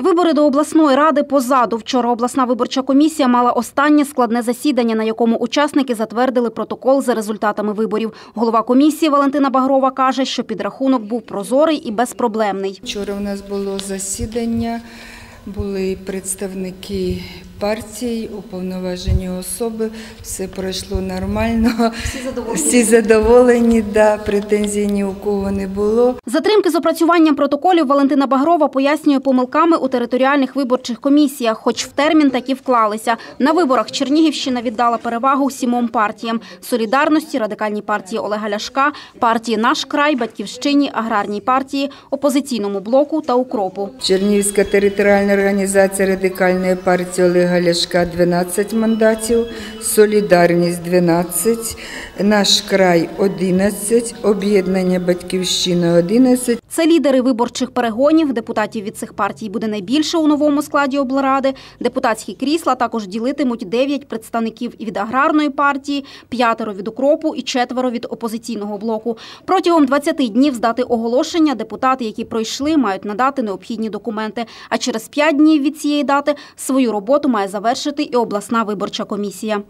Вибори до обласної ради позаду. Вчора обласна виборча комісія мала останнє складне засідання, на якому учасники затвердили протокол за результатами виборів. Голова комісії Валентина Багрова каже, що підрахунок був прозорий і безпроблемний. Вчора у нас було засідання, були представники партій, уповноважені особи, все пройшло нормально. Всі задоволені. Всі задоволені, да, претензій ні у кого не було. Затримки з опрацюванням протоколів Валентина Багрова пояснює помилками у територіальних виборчих комісіях, хоч в термін такі вклалися. На виборах Чернігівщина віддала перевагу сімом партіям – «Солідарності», Радикальній партії Олега Ляшка, партії «Наш край», Батьківщині, Аграрній партії, Опозиційному блоку та «Укропу». Чернігівська територіальна організація Радикальної партії Олега Ляшка 12 мандатів, Солідарність 12, Наш край 11, Об'єднання Батьківщина 11, Це лідери виборчих перегонів. Депутатів від цих партій буде найбільше у новому складі облради. Депутатські крісла також ділитимуть 9 представників від аграрної партії, п'ятеро від укропу і четверо від опозиційного блоку. Протягом 20 днів здати оголошення депутати, які пройшли, мають надати необхідні документи. А через 5 днів від цієї дати свою роботу має завершити і обласна виборча комісія.